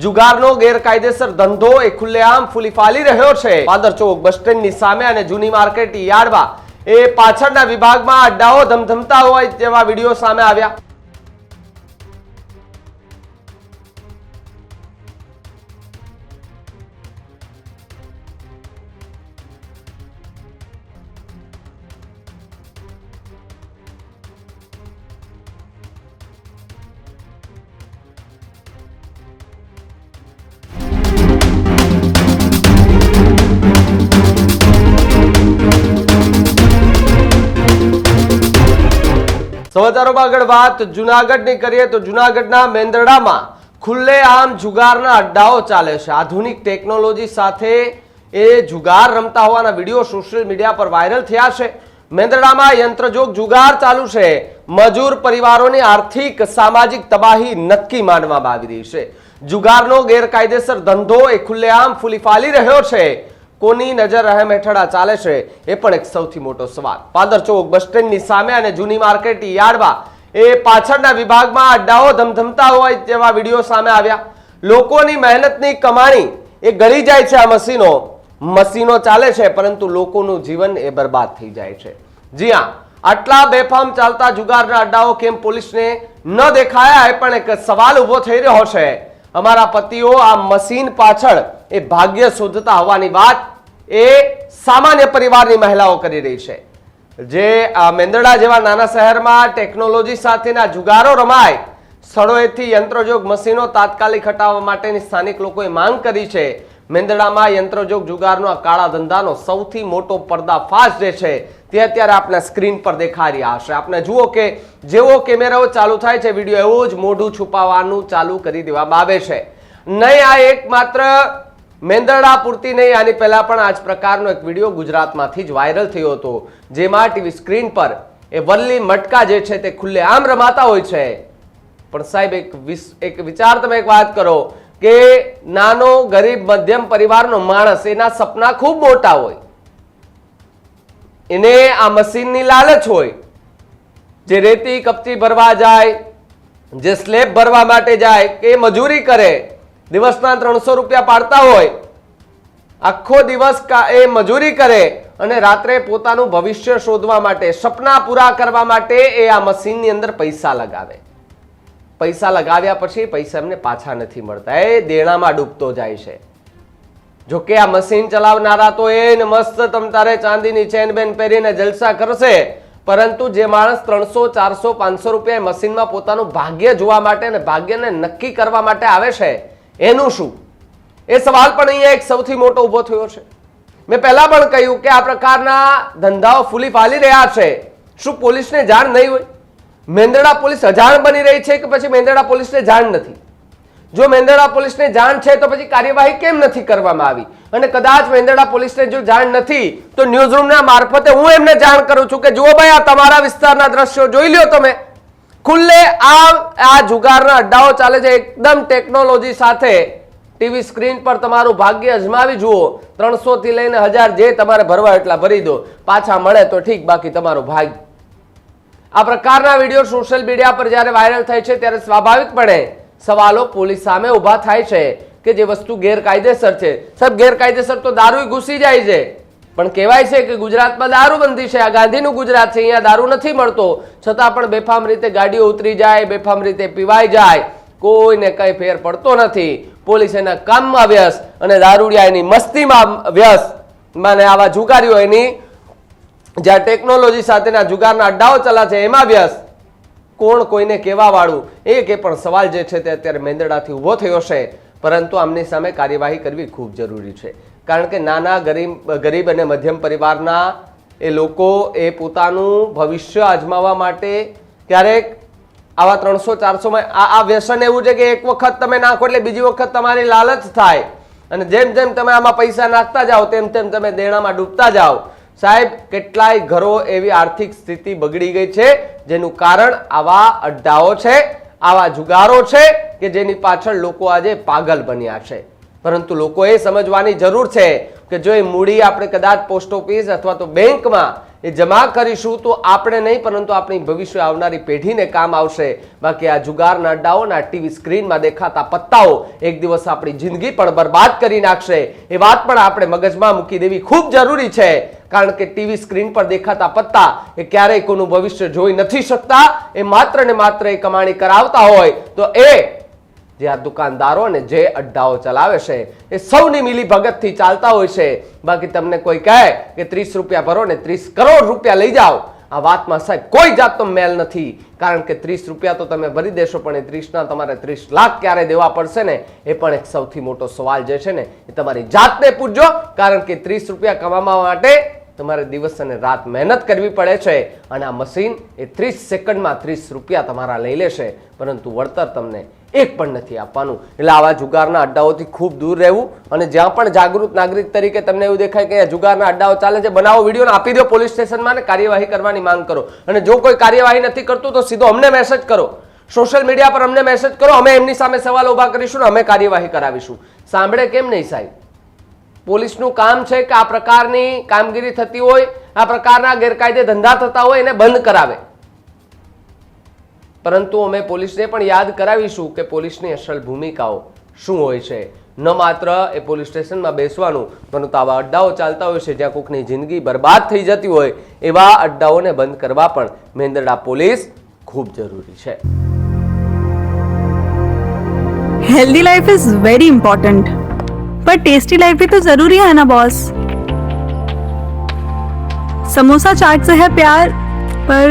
જુગારનો ગેરકાયદેસર ધંધો એ ખુલ્લેઆમ ફૂલી ફાલી રહ્યો છે. પાદર ચોક બસ સ્ટેન્ડની સામે અને જૂની માર્કેટ યાર્ડમાં. એ પાછળના વિભાગમાં અડ્ડાઓ ધમધમતા હોય તેવા વીડિયો સામે આવ્યા. સમાચારોમાં આગળ વાત. જુનાગઢની કરીએ તો જુનાગઢના મેંદરડામાં ખુલ્લેઆમ જુગારના અડ્ડાઓ ચાલે છે. આધુનિક ટેકનોલોજી સાથે એ જુગાર રમતા હોવાના વીડિયો સોશિયલ મીડિયા પર વાયરલ થયા છે. મેંદરડામાં યંત્રજોગ જુગાર ચાલુ છે. મજૂર પરિવારોની આર્થિક, સામાજિક તબાહી નક્કી માનવામાં આવી રહી છે. જુગારનો ગેરકાયદેસર ધંધો એ ખુલ્લેઆમ ફૂલી ફાલી રહ્યો છે. કોની નજર રહેમ હેઠળ આ ચાલે છે એ પણ એક સૌથી મોટો સવાલ. પાદર ચોક બસ સ્ટેન્ડની સામે અને જૂની માર્કેટ યાર્ડમાં એ પાછળના વિભાગમાં અડ્ડાઓ ધમધમતા હોય તેવા વીડિયો સામે આવ્યા. લોકોની મહેનતની કમાણી એ ગળી જાય છે આ મશીનો. મશીનો ચાલે છે, પરંતુ લોકોનું જીવન એ બરબાદ થઈ જાય છે. જી હા, આટલા બેફામ ચાલતા જુગારના અડ્ડાઓ કેમ પોલીસને ન દેખાયા એ પણ એક સવાલ ઊભો થઈ રહ્યો છે. અમારા પતિઓ આ મશીન પાછળ એ ભાગ્ય શોધતા હોવાની વાત એ સામાન્ય પરિવારની મહિલાઓ કરી રહી છે. જે મેંદરડા જેવા નાના શહેરમાં ટેકનોલોજી સાથેના જુગારો રમાય, સ્થળોએથી યંત્રજોગ મશીનો તાત્કાલિક હટાવવા માટેની સ્થાનિક લોકોએ માંગ કરી છે. મેંદરડામાં યંત્રજોગ જુગારનો આ કાળા ધંધાનો સૌથી મોટો પર્દાફાશ જે છે તે અત્યારે આપણા સ્ક્રીન પર દેખાઈ રહ્યા હશે આપણે જુઓ કે જેવો કેમેરાઓ ચાલુ થાય છે, વીડિયો એવો જ મોઢું છુપાવવાનું ચાલુ કરી દેવામાં આવે છે. નહીં, આ એકમાત્ર મેંદરડા પૂરતી નહીં, આની પહેલા પણ આ જ પ્રકારનો એક વીડિયો ગુજરાતમાંથી જ વાયરલ થયો હતો, જેમાં ટીવી સ્ક્રીન પર એ વલ્લી મટકા જે છે તે ખુલ્લે આમ રમાતા હોય છે. પણ સાહેબ, એક એક વિચાર તમે એક વાત કરો કે નાનો, ગરીબ, મધ્યમ પરિવારનો માણસ, એના સપના ખૂબ મોટા હોય. એને આ મશીનની લાલચ હોય. જે રેતી કપચી ભરવા જાય, જે સ્લેબ ભરવા માટે જાય, કે મજૂરી કરે દિવસના ત્રણસો રૂપિયા પાડતા હોય. આખો દિવસ એ મજૂરી કરે અને રાત્રે પોતાનું ભવિષ્ય શોધવા માટે, સપના પૂરા કરવા માટે એ આ મશીનની અંદર પૈસા લગાવે. પૈસા લગાવ્યા પછી પૈસા એમને પાછા નથી મળતા. એ દેણામાં ડૂબતો જાય છે. જો કે આ મશીન ચલાવનારા તો એને મસ્ત તમ તારે ચાંદીની ચેન બેન પહેરીને જલસા કરશે. પરંતુ જે માણસ ત્રણસો, ચારસો, પાંચસો રૂપિયા મશીનમાં પોતાનું ભાગ્ય જોવા માટે અને ભાગ્યને નક્કી કરવા માટે આવે છે એનું શું? એ સવાલ પણ અહીંયા એક સૌથી મોટો ઊભો થયો છે. મેં પહેલા પણ કહ્યું કે આ પ્રકારના ધંધાઓ ફૂલી ફાલી રહ્યા છે. શું પોલીસને જાણ નહીં હોય? મેંદરડા પોલીસ અજાણ બની રહી છે કે પછી મેંદરડા પોલીસને જાણ નથી? જો મેંદરડા પોલીસને જાણ છે તો પછી કાર્યવાહી કેમ નથી કરવામાં આવી? અને કદાચ મેંદરડા પોલીસને જો જાણ નથી, તો ન્યૂઝરૂમના મારફતે હું એમને જાણ કરું છું કે જુઓ ભાઈ, આ તમારા વિસ્તારના દ્રશ્યો જોઈ લ્યો તમે. ખુલ્લે આ આ જુગારના અડ્ડાઓ ચાલે છે. એકદમ ટેકનોલોજી સાથે ટીવી સ્ક્રીન પર તમારું ભાગ્ય અજમાવી જુઓ. ત્રણસો થી લઈને હજાર જે તમારે ભરવા એટલા ભરી દો. પાછા મળે તો ઠીક, બાકી તમારું ભાગ્ય. આ પ્રકારના વીડિયો સોશિયલ મીડિયા પર જ્યારે વાયરલ થાય છે, ત્યારે સ્વાભાવિકપણે સવાલો પોલીસ સામે ઊભા થાય છે કે જે વસ્તુ ગેરકાયદેસર છે. સાહેબ, ગેરકાયદેસર તો દારૂ ઘૂસી જાય છે. પણ કહેવાય છે કે ગુજરાતમાં દારૂબંધી છે. આ ગાંધીનું ગુજરાત છે. અહીંયા દારૂ નથી મળતો. છતાં પણ બેફામ રીતે ગાડીઓ ઉતરી જાય, બેફામ રીતે પીવાઈ જાય. કોઈને કઈ ફેર પડતો નથી. પોલીસ એના કામમાં વ્યસ્ત અને દારૂડિયા એની મસ્તીમાં વ્યસ્ત. માને આવા જુગારીઓ એની, જ્યાં ટેકનોલોજી સાથેના જુગારના અડ્ડાઓ ચલા છે, એમાં વ્યસ્ત. કોણ કોઈને કહેવા વાળું એક એ પણ સવાલ જે છે તે અત્યારે મેંદડાથી ઊભો થયો છે. પરંતુ આમની સામે કાર્યવાહી કરવી ખૂબ જરૂરી છે. કારણ કે નાના ગરીબ ગરીબ અને મધ્યમ પરિવારના એ લોકો એ પોતાનું ભવિષ્ય અજમાવવા માટે ક્યારેક આવા ત્રણસો, ચારસોમાં આ આ વ્યસન એવું છે કે એક વખત તમે નાખો એટલે બીજી વખત તમારી લાલચ થાય. અને જેમ જેમ તમે આમાં પૈસા નાખતા જાઓ, તેમ તેમ તમે દેણામાં ડૂબતા જાઓ. સાહેબ, કેટલાય ઘરો એવી આર્થિક સ્થિતિ બગડી ગઈ છે, જેનું કારણ આવા અડ્ડાઓ છે, આવા જુગારો છે, કે જેની પાછળ લોકો આજે પાગલ બન્યા છે. પરંતુ લોકોએ સમજવાની જરૂર છે કે જો એ મૂડી આપણે કદાચ પોસ્ટ ઓફિસ અથવા તો બેંકમાં એ જમા કરીશું તો આપણે નહીં, પરંતુ આપણી ભવિષ્ય આવનારી પેઢીને કામ આવશે. બાકી આ જુગારના અડ્ડાઓના ટીવી સ્ક્રીનમાં દેખાતા પત્તાઓ એક દિવસ આપણી જિંદગી પણ બરબાદ કરી નાખશે. એ વાત પણ આપણે મગજમાં મૂકી દેવી ખૂબ જરૂરી છે, કારણ કે ટીવી સ્ક્રીન પર દેખાતા પત્તા એ ક્યારેય કોનું ભવિષ્ય જોઈ નથી શકતા. એ માત્ર ને માત્ર એ કમાણી કરાવતા હોય તો એ જે આ દુકાનદારો અને જે અડ્ડાઓ ચલાવે છે, એ સૌની મિલી ભગતથી ચાલતા હોય છે. બાકી તમને કોઈ કહે કે ત્રીસ રૂપિયા ભરો ને ત્રીસ કરોડ રૂપિયા લઈ જાઓ. આ વાતમાં સાહેબ કોઈ જાતનો મેલ નથી. કારણ કે ત્રીસ રૂપિયા તો તમે ભરી દેશો, પણ એ ત્રીસના તમારે ત્રીસ લાખ ક્યારે દેવા પડશે ને? એ પણ એક સૌથી મોટો સવાલ જે છે ને, એ તમારી જાતને પૂછજો. કારણ કે ત્રીસ રૂપિયા કમાવા માટે તમારે દિવસ અને રાત મહેનત કરવી પડે છે. અને આ મશીન એ ત્રીસ સેકન્ડમાં ત્રીસ રૂપિયા તમારા લઈ લેશે. પરંતુ વળતર તમને એક પણ નથી આપવાનું. એટલે આવા જુગારના અડ્ડાઓથી ખૂબ દૂર રહેવું અને જ્યાં પણ જાગૃત નાગરિક તરીકે તમને એવું દેખાય કે જુગારના અડ્ડાઓ ચાલે છે, બનાવો વીડિયો આપી દો પોલીસ સ્ટેશનમાં અને કાર્યવાહી કરવાની માંગ કરો. અને જો કોઈ કાર્યવાહી નથી કરતું તો સીધો અમને મેસેજ કરો. સોશિયલ મીડિયા પર અમને મેસેજ કરો, અમે એમની સામે સવાલ ઊભા કરીશું ને અમે કાર્યવાહી કરાવીશું. સાંભળે કેમ નહીં સાહેબ? પોલીસનું કામ છે કે આ પ્રકારની કામગીરી થતી હોય, આ પ્રકારના ગેરકાયદે ધંધા થતા હોય, એને બંધ કરાવે. પરંતુ અમે પોલીસને પણ યાદ કરાવીશું કે પોલીસની અસલ ભૂમિકાઓ શું હોય છે. ન માત્ર એ પોલીસ સ્ટેશનમાં બેસવાનું, પરંતુ આવા અડ્ડાઓ ચાલતા હોય છે જ્યાં કોકની જિંદગી બરબાદ થઈ જતી હોય, એવા અડ્ડાઓને બંધ કરવા પણ મેંદરડા પોલીસ ખૂબ જરૂરી છે. Healthy life is very important પણ ટેસ્ટી લાઈફ ભી તો જરૂરી હે ના બોસ સમોસા ચાટ સે હે પ્યાર, પર